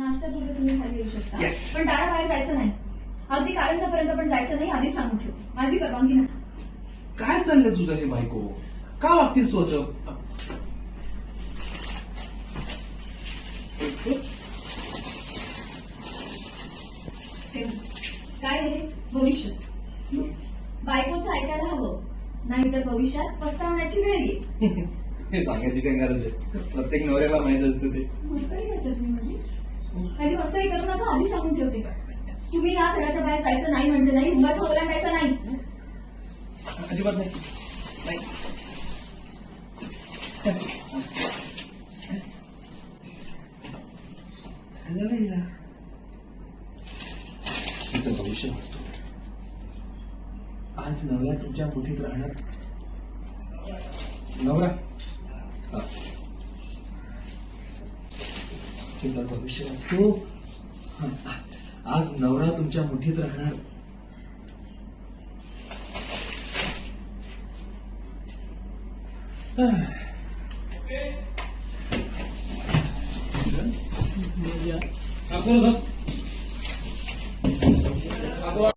नाश्त्यापुरतं तुम्ही खाली येऊ शकता. Yes. पण दाराबाहेर जायचं नाही. अगदी कारंजापर्यंत पण जायचं नाही आधीच सांगून ठेवते. माझी परवानगी नाही. काय चाललंय तुझं हे बायको? का वागतीस तू असं? काय रे भविष्य. बायकोचं ऐकायला हवं. नाहीतर भविष्यात पस्तावण्याची वेळ येईल. हे सांगायची काय गरज आहे प्रत्येक नवऱ्याला माहीत असतं ते. मस्करी करता तुम्ही माझी. माझी मस्करी करू नका आधी सांगून ठेवते. तुम्ही या घराच्या बाहेर जायचं नाही म्हणजे नाही उगाच ओलांडायचं नाही. अजिबात नाही. भविष्य नसतो. आज नवरा तुमच्या मुठीत राहणार? नवरा. हा. तिचं भविष्य असतो. आज नवरा तुमच्या मुठीत राहणार. हा, बोल,